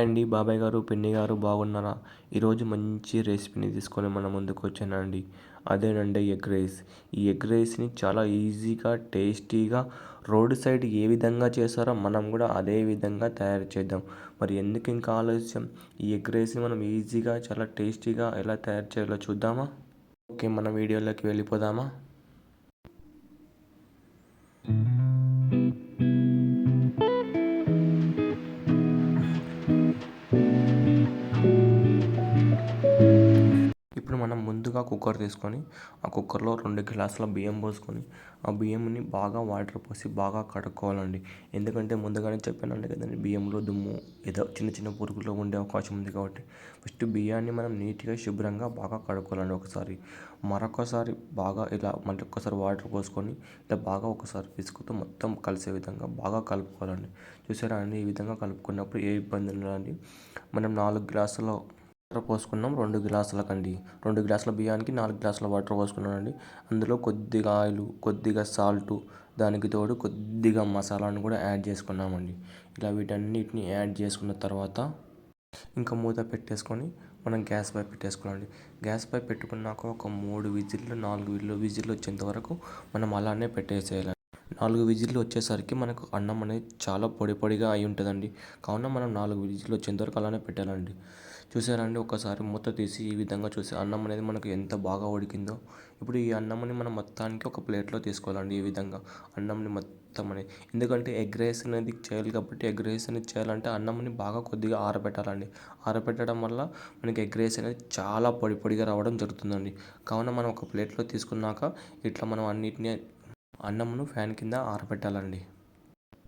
అండి. బాబాయ్ గారు పిన్ని గారు బాగున్నారా? ఈరోజు మంచి రెసిపీని తీసుకొని మన ముందుకు వచ్చానండి. అదేనండి ఎగ్ రైస్. ఈ ఎగ్ రైస్ని చాలా ఈజీగా టేస్టీగా రోడ్ సైడ్ ఏ విధంగా చేస్తారో మనం కూడా అదే విధంగా తయారు చేద్దాం. మరి ఎందుకు ఇంకా ఆలస్యం? ఈ ఎగ్ రైస్ని మనం ఈజీగా చాలా టేస్టీగా ఎలా తయారు చేయాలో చూద్దామా? ఓకే మన వీడియోలోకి వెళ్ళిపోదామా? ముందుగా కుక్కర్ తీసుకొని ఆ కుక్కర్లో రెండు గ్లాసుల బియ్యం పోసుకొని ఆ బియ్యంని బాగా వాటర్ పోసి బాగా కడుక్కోవాలండి. ఎందుకంటే ముందుగానే చెప్పానండి కదండి బియ్యంలో దుమ్ము ఏదో చిన్న చిన్న పురుగులు ఉండే అవకాశం ఉంది కాబట్టి. ఫస్ట్ బియ్యాన్ని మనం నీట్గా శుభ్రంగా బాగా కడుక్కోవాలండి ఒకసారి. మరొకసారి బాగా ఇలా మళ్ళీ ఒక్కసారి వాటర్ పోసుకొని ఇలా బాగా ఒకసారి విసుకుతో మొత్తం కలిసే విధంగా బాగా కలుపుకోవాలండి. చూసారా అండి? ఈ విధంగా కలుపుకున్నప్పుడు ఏ ఇబ్బంది ఉండాలండి మనం నాలుగు గ్లాసుల వాటర్ పోసుకున్నాం. రెండు గ్లాసులకండి రెండు గ్లాసుల బియ్యానికి నాలుగు గ్లాసుల వాటర్ పోసుకున్నానండి. అందులో కొద్దిగా ఆయిల్ కొద్దిగా సాల్ట్ దానికి తోడు కొద్దిగా మసాలాను కూడా యాడ్ చేసుకున్నామండి. ఇలా వీటన్నిటిని యాడ్ చేసుకున్న తర్వాత ఇంకా మూత పెట్టేసుకొని మనం గ్యాస్ పై పెట్టేసుకోవాలండి. గ్యాస్ పై పెట్టుకున్నాక ఒక మూడు విజిల్లు నాలుగు విజిల్లు విజిల్లు వచ్చేంత వరకు మనం అలానే పెట్టేసేయాలి నాలుగు విజిల్లు వచ్చేసరికి మనకు అన్నం అనేది చాలా పొడి పొడిగా అయి ఉంటుందండి. కావున మనం నాలుగు విజిల్లు వచ్చేంత వరకు అలానే పెట్టాలండి. చూసారా అండి ఒకసారి మూత తీసి ఈ విధంగా చూసి అన్నం అనేది మనకు ఎంత బాగా ఉడికిందో. ఇప్పుడు ఈ అన్నంని మనం మొత్తానికి ఒక ప్లేట్లో తీసుకోవాలండి ఈ విధంగా. అన్నంని మొత్తం అనేది. ఎందుకంటే ఎగ్ రైస్ అనేది చేయాలి కాబట్టి ఎగ్ రైస్ అనేది చేయాలంటే అన్నంని బాగా కొద్దిగా ఆరబెట్టాలండి. ఆరబెట్టడం వల్ల మనకి ఎగ్ రైస్ అనేది చాలా పొడి పొడిగా రావడం జరుగుతుందండి. కావున మనం ఒక ప్లేట్లో తీసుకున్నాక ఇట్లా మనం అన్నిటిని అన్నంను ఫ్యాన్ కింద ఆరబెట్టాలండి.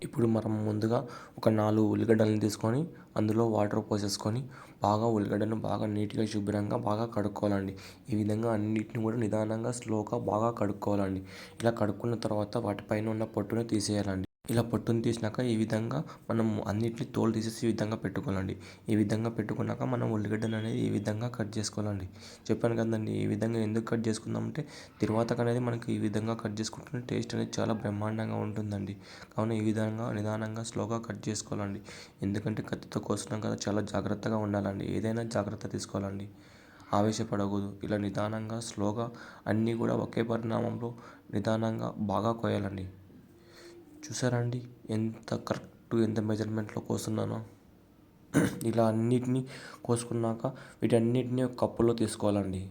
ఇప్పుడు మనం ముందుగా ఒక నాలుగు ఉల్లిగడ్డలను తీసుకొని అందులో వాటర్ పోసేసుకొని బాగా ఉల్లిగడ్డను బాగా నీట్గా శుభ్రంగా బాగా కడుక్కోవాలండి. ఈ విధంగా అన్నిటిని కూడా నిదానంగా స్లోగా బాగా కడుక్కోవాలండి. ఇలా కడుక్కున్న తర్వాత వాటిపైన ఉన్న పొట్టును తీసేయాలండి. ఇలా పొట్టును తీసినాక ఈ విధంగా మనం అన్నిటిని తోలు తీసేసి ఈ విధంగా పెట్టుకోవాలండి. ఈ విధంగా పెట్టుకున్నాక మనం ఉల్లిగడ్డను అనేది ఈ విధంగా కట్ చేసుకోవాలండి. చెప్పాను కదండి ఈ విధంగా ఎందుకు కట్ చేసుకుందామంటే తిరువాతకు అనేది మనకి ఈ విధంగా కట్ చేసుకుంటే టేస్ట్ అనేది చాలా బ్రహ్మాండంగా ఉంటుందండి. కావున ఈ విధంగా నిదానంగా స్లోగా కట్ చేసుకోవాలండి. ఎందుకంటే కత్తితో కోసినాం కదా చాలా జాగ్రత్తగా ఉండాలండి. ఏదైనా జాగ్రత్త తీసుకోవాలండి. ఆవేశపడకూడదు. ఇలా నిదానంగా స్లోగా అన్నీ కూడా ఒకే పరిణామంలో నిదానంగా బాగా కోయాలండి. చూసారా అండి? ఎంత కరెక్ట్ ఎంత మెజర్మెంట్లో కోస్తున్నానో ఇలా అన్నిటినీ కోసుకున్నాక వీటన్నిటిని ఒక కప్పులో తీసుకోవాలండి.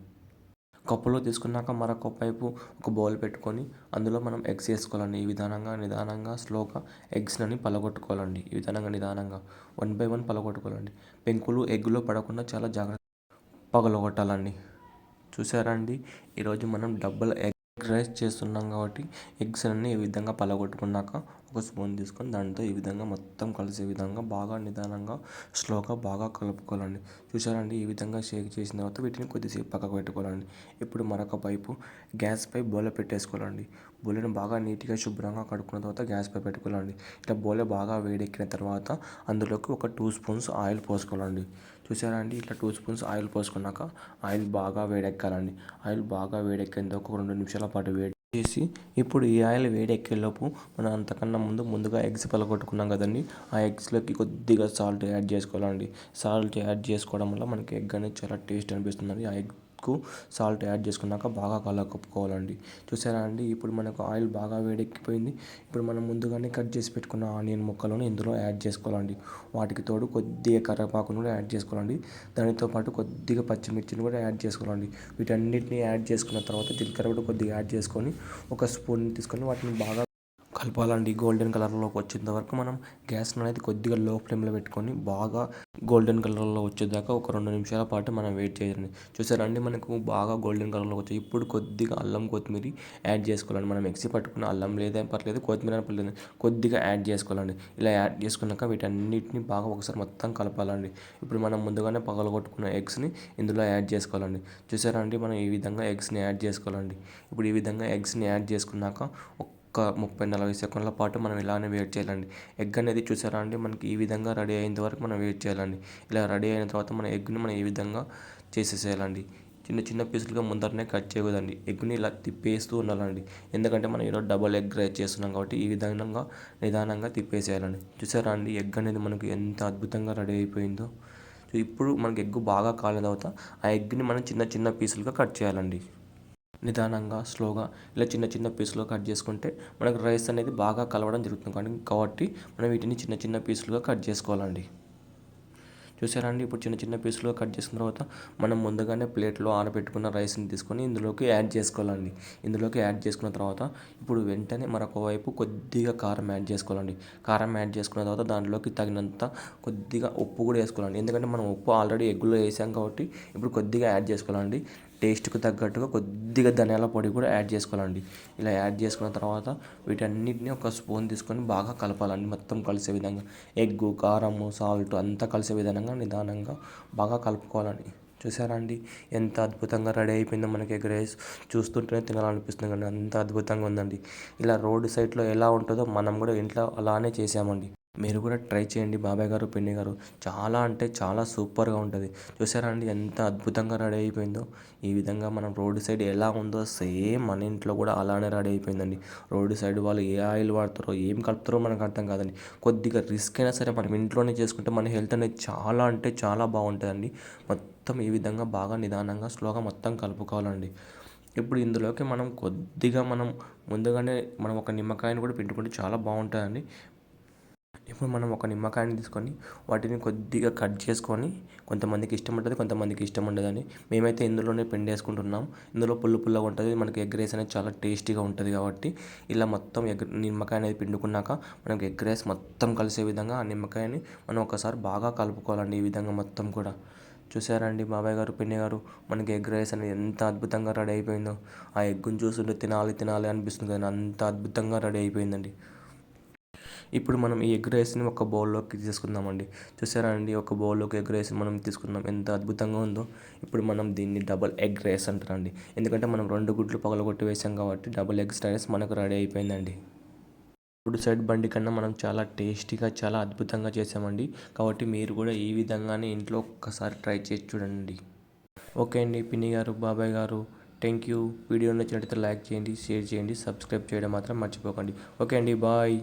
కప్పులో తీసుకున్నాక మరొక వైపు ఒక బౌల్ పెట్టుకొని అందులో మనం ఎగ్స్ వేసుకోవాలండి. ఈ విధానంగా నిదానంగా స్లోగా ఎగ్స్ని పలగొట్టుకోవాలండి. ఈ విధానంగా నిదానంగా వన్ బై వన్ పలగొట్టుకోవాలండి. పెంకులు ఎగ్లో పడకుండా చాలా జాగ్రత్త పగలగొట్టాలండి. చూసారా అండి? ఈరోజు మనం డబ్బుల ఎగ్ రైస్ చేస్తున్నాం కాబట్టి ఎగ్స్ అన్నీ ఈ విధంగా పలగొట్టుకున్నాక ఒక స్పూన్ తీసుకొని దాంతో ఈ విధంగా మొత్తం కలిసే విధంగా బాగా నిదానంగా స్లోగా బాగా కలుపుకోవాలండి. చూసారండి ఈ విధంగా షేక్ చేసిన తర్వాత వీటిని కొద్దిసేపు పక్కకు పెట్టుకోవాలండి. ఇప్పుడు మరొక పైపు గ్యాస్పై బోల పెట్టేసుకోవాలండి. బోలెను బాగా నీట్గా శుభ్రంగా కడుక్కున్న తర్వాత గ్యాస్పై పెట్టుకోవాలండి. ఇట్లా బోలె బాగా వేడెక్కిన తర్వాత అందులోకి ఒక టూ స్పూన్స్ ఆయిల్ పోసుకోవాలండి. చూసారా అండి ఇట్లా టూ స్పూన్స్ ఆయిల్ పోసుకున్నాక ఆయిల్ బాగా వేడెక్కాలండి. ఆయిల్ బాగా వేడెక్కేందుకు ఒక రెండు నిమిషాల పాటు వేడి చేసి ఇప్పుడు ఈ ఆయిల్ వేడెక్కేలోపు మనం అంతకన్నా ముందు ముందుగా ఎగ్స్ పలగొట్టుకున్నాం కదండి. ఆ ఎగ్స్లోకి కొద్దిగా సాల్ట్ యాడ్ చేసుకోవాలండి. సాల్ట్ యాడ్ చేసుకోవడం వల్ల మనకి ఎగ్ అనేది చాలా టేస్ట్ అనిపిస్తుందండి. ఆ ఎగ్ కు సాల్ట్ యాడ్ చేసుకున్నాక బాగా కలుపుకోవాలండి చూసారా అండి? ఇప్పుడు మనకు ఆయిల్ బాగా వేడెక్కిపోయింది. ఇప్పుడు మనం ముందుగానే కట్ చేసి పెట్టుకున్న ఆనియన్ ముక్కలను ఇందులో యాడ్ చేసుకోవాలండి. వాటికి తోడు కొద్దిగా కరివేపాకును కూడా యాడ్ చేసుకోవాలండి. దానితో పాటు కొద్దిగా పచ్చిమిర్చిని కూడా యాడ్ చేసుకోవాలండి. వీటన్నిటిని యాడ్ చేసుకున్న తర్వాత జీలకర్ర కూడా కొద్దిగా యాడ్ చేసుకొని ఒక స్పూన్ తీసుకొని వాటిని బాగా కలపాలండి. గోల్డెన్ కలర్లోకి వచ్చేంత వరకు మనం గ్యాస్ను అనేది కొద్దిగా లో ఫ్లేమ్లో పెట్టుకొని బాగా గోల్డెన్ కలర్లో వచ్చేదాకా ఒక రెండు నిమిషాల పాటు మనం వెయిట్ చేయాలి చూసారండి మనకు బాగా గోల్డెన్ కలర్లో వచ్చాయి. ఇప్పుడు కొద్దిగా అల్లం కొత్తిమీర యాడ్ చేసుకోవాలండి. మనం మిక్సీ పట్టుకున్న అల్లం లేదా పర్లేదు కొత్తిమీర పర్లేదు కొద్దిగా యాడ్ చేసుకోవాలండి. ఇలా యాడ్ చేసుకున్నాక వీటన్నిటిని బాగా ఒకసారి మొత్తం కలపాలండి. ఇప్పుడు మనం ముందుగానే పగలగొట్టుకున్న ఎగ్స్ని ఇందులో యాడ్ చేసుకోవాలండి. చూసారండి మనం ఈ విధంగా ఎగ్స్ని యాడ్ చేసుకోవాలండి. ఇప్పుడు ఈ విధంగా ఎగ్స్ని యాడ్ చేసుకున్నాక ఒక ముప్పై నలభై సెకండ్ల పాటు మనం ఇలానే వెయిట్ చేయాలండి. ఎగ్ అనేది చూసారా అండి? మనకి ఈ విధంగా రెడీ అయ్యేంత వరకు మనం వెయిట్ చేయాలండి. ఇలా రెడీ అయిన తర్వాత మన ఎగ్ని మనం ఈ విధంగా చేసేసేయాలండి. చిన్న చిన్న పీసులుగా ముందరనే కట్ చేయకూడదండి. ఎగ్ని ఇలా తిప్పేస్తూ ఉండాలండి. ఎందుకంటే మనం ఈరోజు డబల్ ఎగ్ రైస్ చేస్తున్నాం కాబట్టి ఈ విధంగా నిదానంగా తిప్పేసేయాలండి. చూసారా అండి? ఎగ్ అనేది మనకు ఎంత అద్భుతంగా రెడీ అయిపోయిందో. సో ఇప్పుడు మనకి ఎగ్ బాగా కాలిన తర్వాత ఆ ఎగ్ని మనం చిన్న చిన్న పీసులుగా కట్ చేయాలండి. నిదానంగా స్లోగా ఇలా చిన్న చిన్న పీసులుగా కట్ చేసుకుంటే మనకు రైస్ అనేది బాగా కలవడం జరుగుతుంది. కానీ కాబట్టి మనం వీటిని చిన్న చిన్న పీసులుగా కట్ చేసుకోవాలండి. చూసారా అండి ఇప్పుడు చిన్న చిన్న పీసులుగా కట్ చేసిన తర్వాత మనం ముందుగానే ప్లేట్లో ఆరబెట్టుకున్న రైస్ని తీసుకొని ఇందులోకి యాడ్ చేసుకోవాలండి. ఇందులోకి యాడ్ చేసుకున్న తర్వాత ఇప్పుడు వెంటనే మరొక వైపు కొద్దిగా కారం యాడ్ చేసుకోవాలండి. కారం యాడ్ చేసుకున్న తర్వాత దాంట్లోకి తగినంత కొద్దిగా ఉప్పు కూడా వేసుకోవాలండి. ఎందుకంటే మనం ఉప్పు ఆల్రెడీ ఎగ్గులో వేసాం కాబట్టి ఇప్పుడు కొద్దిగా యాడ్ చేసుకోవాలండి. టేస్ట్కి తగ్గట్టుగా కొద్దిగా ధనియాల పొడి కూడా యాడ్ చేసుకోవాలండి. ఇలా యాడ్ చేసుకున్న తర్వాత వీటన్నిటిని ఒక స్పూన్ తీసుకొని బాగా కలపాలండి. మొత్తం కలిసే విధంగా. ఎగ్గు కారము సాల్ట్ అంతా కలిసే విధంగా నిదానంగా బాగా కలుపుకోవాలండి చూసారా అండి? ఎంత అద్భుతంగా రెడీ అయిపోయిందో మనకి ఎగ్ రైస్ చూస్తుంటేనే తినాలనిపిస్తుంది కానీ అంత అద్భుతంగా ఉందండి. ఇలా రోడ్డు సైడ్లో ఎలా ఉంటుందో మనం కూడా ఇంట్లో అలానే చేసామండి. మీరు కూడా ట్రై చేయండి బాబాయ్ గారు పిన్ని గారు. చాలా అంటే చాలా సూపర్గా ఉంటుంది. చూసారా అండి ఎంత అద్భుతంగా రెడీ అయిపోయిందో? ఈ విధంగా మనం రోడ్డు సైడ్ ఎలా ఉందో సేమ్ మన ఇంట్లో కూడా అలానే రెడీ అయిపోయిందండి. రోడ్డు సైడ్ వాళ్ళు ఏ ఆయిల్ వాడతారో ఏం కలుపుతారో మనకు అర్థం కాదండి. కొద్దిగా రిస్క్ అయినా సరే మనం ఇంట్లోనే చేసుకుంటే మన హెల్త్ అనేది చాలా అంటే చాలా బాగుంటుందండి. మొత్తం ఈ విధంగా బాగా నిదానంగా స్లోగా మొత్తం కలుపుకోవాలండి. ఇప్పుడు ఇందులోకి మనం కొద్దిగా మనం ముందుగానే మనం ఒక నిమ్మకాయని కూడా పిండుకుంటే చాలా బాగుంటుందండి. ఇప్పుడు మనం ఒక నిమ్మకాయని తీసుకొని వాటిని కొద్దిగా కట్ చేసుకొని కొంతమందికి ఇష్టం ఉంటుంది కొంతమందికి ఇష్టం ఉండదని. మేమైతే ఇందులోనే పిండి వేసుకుంటున్నాం. ఇందులో పుల్ల పుల్లగా ఉంటుంది. మనకి ఎగ్ రైస్ అనేది చాలా టేస్టీగా ఉంటుంది కాబట్టి ఇలా మొత్తం ఎగ్ నిమ్మకాయ అనేది పిండుకున్నాక మనకి ఎగ్ రైస్ మొత్తం కలిసే విధంగా ఆ నిమ్మకాయని మనం ఒకసారి బాగా కలుపుకోవాలండి ఈ విధంగా మొత్తం కూడా. చూసారండి బాబాయ్ గారు పిన్ని గారు? మనకి ఎగ్ రైస్ అనేది ఎంత అద్భుతంగా రెడీ అయిపోయిందో. ఆ ఎగ్గుని చూస్తుంటే తినాలి తినాలి అనిపిస్తుంది కానీ అంత అద్భుతంగా రెడీ అయిపోయిందండి. ఇప్పుడు మనం ఈ ఎగ్ రైస్ని ఒక బౌల్లోకి తీసుకుందామండి. చూసారా అండి? ఒక బౌల్లోకి ఎగ్ రైస్ మనం తీసుకుందాం ఎంత అద్భుతంగా ఉందో. ఇప్పుడు మనం దీన్ని డబల్ ఎగ్ రైస్ అంటారండి. ఎందుకంటే మనం రెండు గుడ్లు పగలగొట్టి వేసాం కాబట్టి డబల్ ఎగ్ రైస్ మనకు రెడీ అయిపోయిందండి. ఇప్పుడు సైడ్ బండి కన్నా మనం చాలా టేస్టీగా చాలా అద్భుతంగా చేసామండి. కాబట్టి మీరు కూడా ఈ విధంగానే ఇంట్లో ఒక్కసారి ట్రై చేసి చూడండి. ఓకే అండి. పిన్ని గారు బాబాయ్ గారు థ్యాంక్ యూ. వీడియో నచ్చినట్లయితే లైక్ చేయండి షేర్ చేయండి సబ్స్క్రైబ్ చేయడం మాత్రం మర్చిపోకండి. ఓకే అండి. బాయ్.